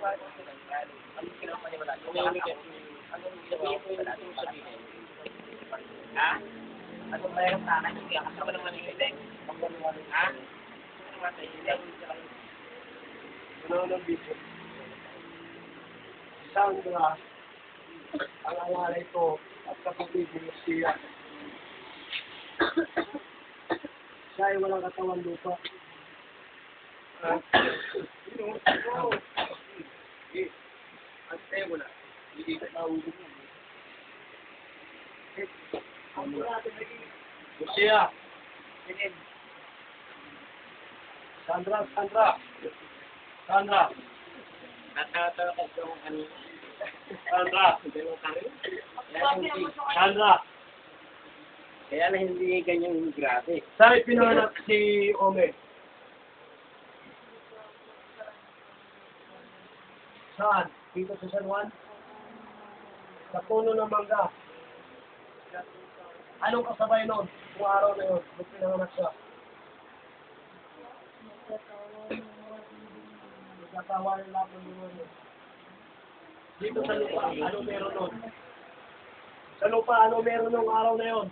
Anong ginawa niya wala? Umiimik Anong ginawa ko wala? Anong sabihin? Ha? Anong mayroon sa akin? Hindi ako sa walang manilig. Ang ganun ano? Ha? Ang mga tayo. Ano ng video? Sandra, ang alalay ko at kapatid ni siya. siya ay walang katawan lupa. Ah, you know, eh, at eh, wala. Hindi ka naubog. Eh, ang wala natin naging... Lucia! Sandra, Sandra! Sandra! Natatakot ka kung ano. Sandra! Ganun ka rin? Sandra! Kaya na hindi ganyan grabe. Sa'yo pinanganak si Ome. Saan? Dito sa San Juan? Sa puno ng mangga. Anong kasabay nun? Kung araw na yun, nung pinanganak siya. Nagkatawa ng ng demonyo. Dito sa lupa, ano meron nun? Sa lupa, ano meron nung araw na yun?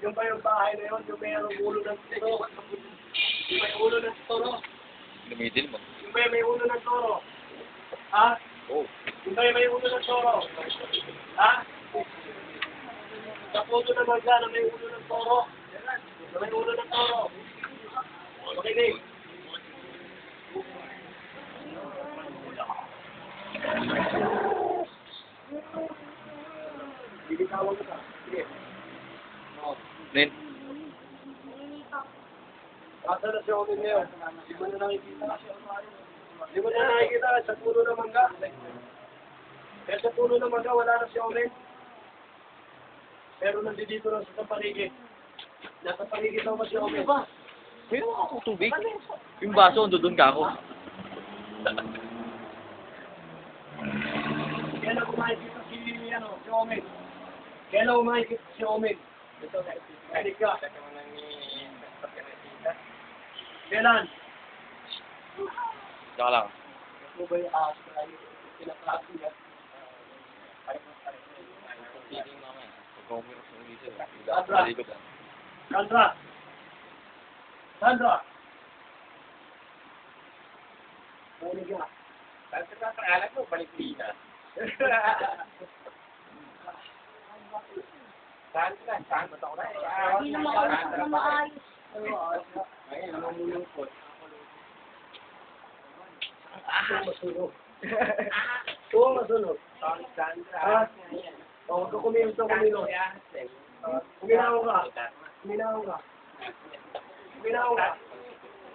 Yung ba yung bahay na yun, yung mayroong ulo ng toro? Yung may ulo ng toro? Lumidil mo. Yung ba yung may ulo ng toro? Ha? Oh. Yung ba yung may ulo ng toro? Ha? Sa puto na magka na may ulo ng toro? Na may ulo ng toro? Makinig. Bibitawan ko ka. Sige. Nin. Asa na si Omen ngayon? Di mo na nakikita. Di mo na nakikita sa puno ng mangga. Kaya sa puno ng mangga, wala na si Omen. Pero nandito lang sa paligid. Nasa paligid daw ba si Omen? Meron akong tubig. Yung baso, doon ka ako. Kailan ko makikita si, ano, si Omen? Kailan ko makikita si Omen? Ready ka? Kailan? Saka lang. Ano ba yung aso na yun? Pinaklasi yan. Sandra! Sandra! Sandra! Balik ka. Balik ka sa pangalan mo, balik ka. Saan ka? Saan ba na? Hindi na makausap na maayos. Ayun. Ito masunog. Oo, masunog. Ah, Oo, oh, kumilos na kumilos. Kuminaw ka. Kuminaw ka. Kuminaw ka.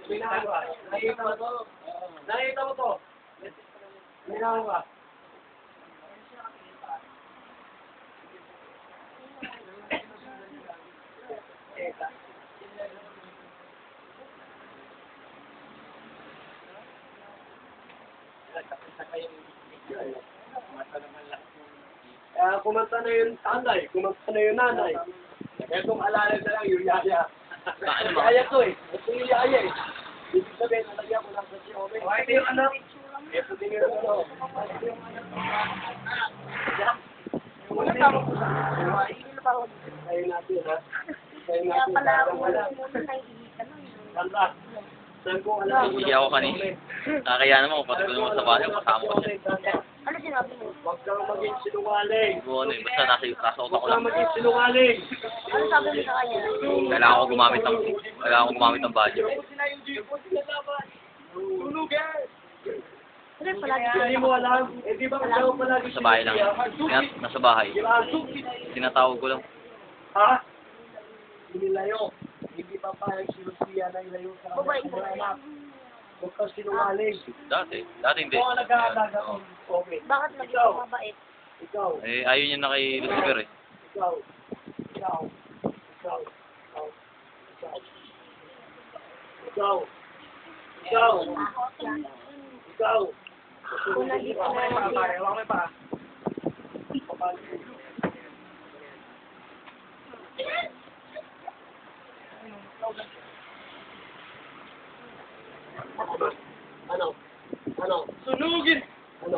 Kuminaw ka. Nakita mo to? Nakita mo to? Kuminaw ka. Kaya kumanta na yung tatay, kumanta na yung nanay. Itong alalay na lang yung yaya. Yaya to eh. Ito yung yaya eh. Ibig sabihin, nalagyan ko lang sa si Ome. Okay, ito yung anak. Ito din yung ano. Wala tama ko sa Ayun natin ha. Ayun Kaya natin. pala Parang ako wala. muna naiinita nun. Sandra, saan ko alam? Hindi ako kanina. Nakakaya naman kung ko naman sa bahay, kasama ko siya. Ano sinabi mo? Huwag kang maging sinungaling. Siguro ano eh, basta nasa, nasa utak Huwag ko lang. kang maging sinungaling. Ano sabi mo sa kanya? Kailangan ko gumamit ng, kailangan ko gumamit ng budget. Ano yung palagi Hindi mo alam. Eh, di ba palagi Sa bahay lang. Kaya, nasa bahay. Tinatawag ko lang. Ha? Inilayo. Hindi pa pa si Lucia na ilayo sa kanyang anak. Huwag kang sinungaling. Dati. Dati hindi. Ikaw ang nag-aalaga ko. Okay. Bakit naging Ikaw. mabait? Ikaw. Eh, ayaw niya na kay Lucifer eh. Ikaw. Ikaw. Ikaw. Ikaw. Ikaw. Ikaw. Ikaw. Ikaw. Kung nandito na Huwag lang may pa, siya. huwag may pa. Ano? Ano? Sunugin! Ano?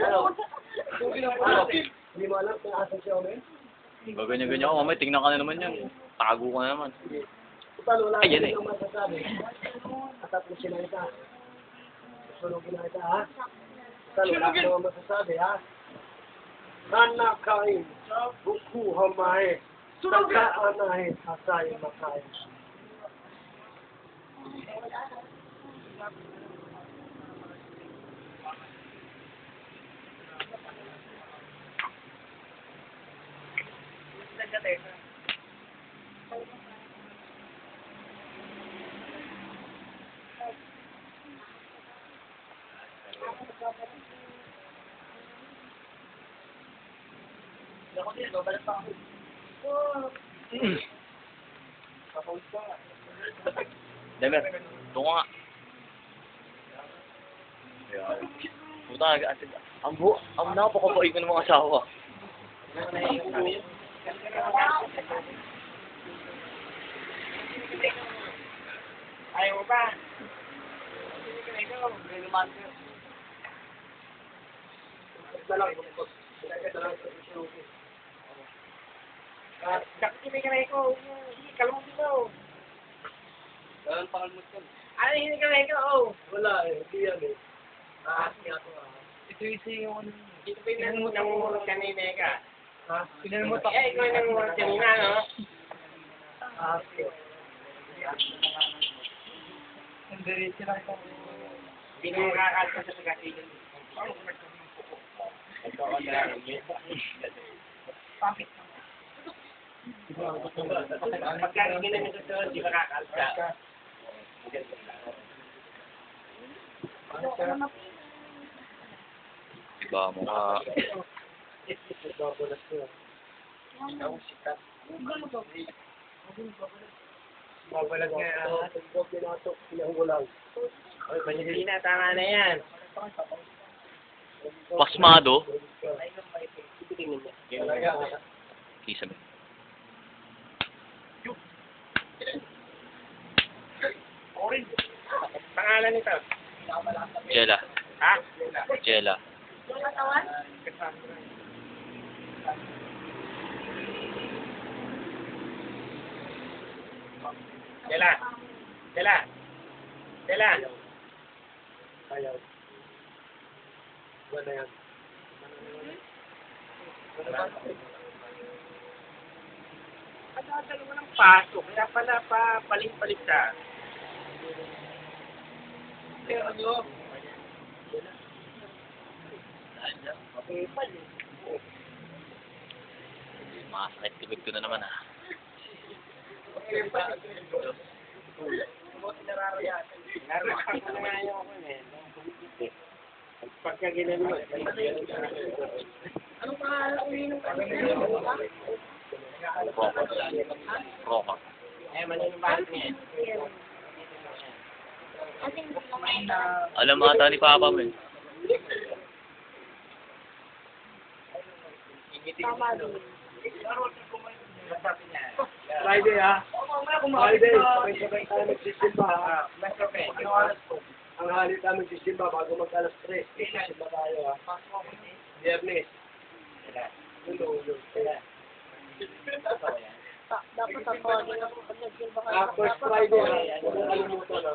Ano? Ano? Hindi mo alam kung asan siya umin? Gaganyan-ganyan ako, mamay, tingnan ka na naman yan. Tago ka na naman. Total, wala Ay, yan ka eh. masasabi. Atapusin na kita. Sunugin na kita, ha? Total, wala ka naman masasabi, ha? Nanakain, buku hamahe, sakaanahe, hasay makain. Demer, ka nga. Puta, ate, ang bu, ang napakabait ko ng mga asawa. Ayaw mo ba? Ikaw. Lumanto. Ito lang, bukod. Ito lang, sunugin. Dakti ka na ikaw. Hindi, kalmong dito. Dahil pakalmot ka. Ano hindi ka na ikaw? Wala eh, hindi yan eh. Ah, siya to ah. Ito yung Ito pa yung nangungurot kanina ka. Ha? Pinalmutak. Eh, ikaw yung nangungurot kanina, no? Ah, siya. Hindi sila ito. Hindi mo makakalta sa pagkasigan. Ito ako na Pangit. Pagka ginamit ito, hindi makakalta. Iba mo ka. Babalag nga. pinatok, pinahugo lang. Hindi na, tama na yan. Pasmado. Talaga. Isa mo. Pangalan nito? Jella. Ha? Jella. Katawan? Dela. Dela. Dela. Ayaw. Wala yan. Padadalo mo ng pasok. Kaya pala pa palit-palit ka. Pero ano? Masakit tibig ko na naman ah. Nararamdaman ko na nga yung ako eh. Pagka ginano mo. Anong pangalan ko yun? Roka. Roka. Eh, mali yung bakit niya. Kumain Alam mo ata ni Papa mo eh. Friday ha? Friday, sabay-sabay tayo magsisimba ha? Okay. Ano oras po? Ang hali tayo magsisimba bago mag alas 3. Magsisimba tayo ha? Biyernes. Ulo, ulo. Dapat nag-silba ka. Ah, first Friday ha? Huwag kalimutan ha?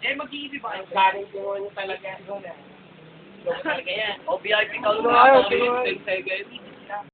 Eh, mag-iibibahan. Parang gumawa niyo talaga. Gumawa talaga yan. O, VIP ka na. Ayun, guys.